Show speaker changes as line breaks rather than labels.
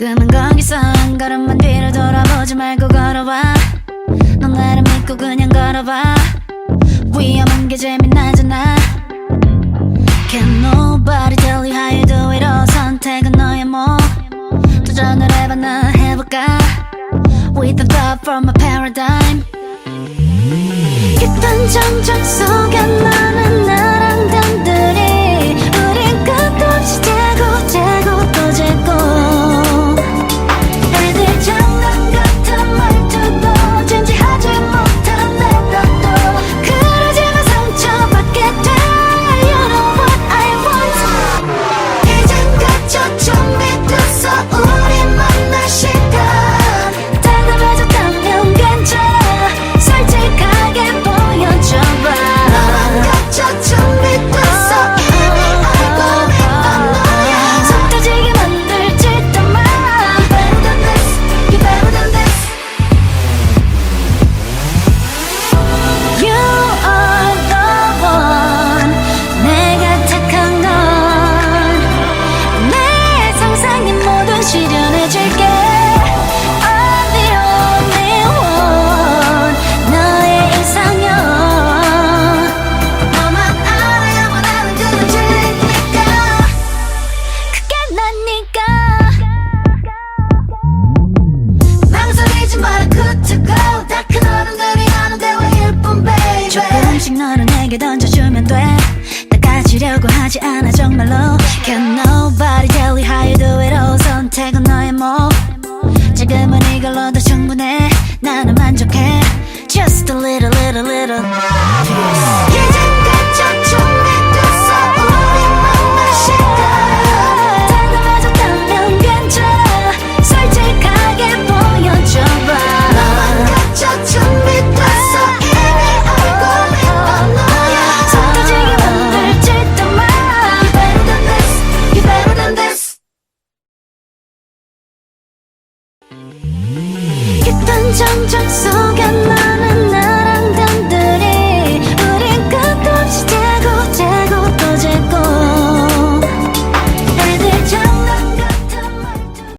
조금은 거기서 한 걸음만 뒤로 돌아보지 말고 걸어봐 넌 나를 믿고 그냥 걸어봐 위험한 게 재미나잖아. Can nobody tell you how you do it all? 선택은 너의 뭐 도전을 해봐 나 해볼까? With the thought from a paradigm. 깊은 정적 속에 망설이지 마라 good to go 다 큰 어른들이 하는 대화일 뿐 baby 조금씩 너를 내게 던져주면 돼다 가지려고 하지 않아 정말로 Can nobody tell you how you do it all 선택은 너의 뭐 지금은 이걸로도 충분해 나는 만족해 Just a little little little 깊은 정적 속에 나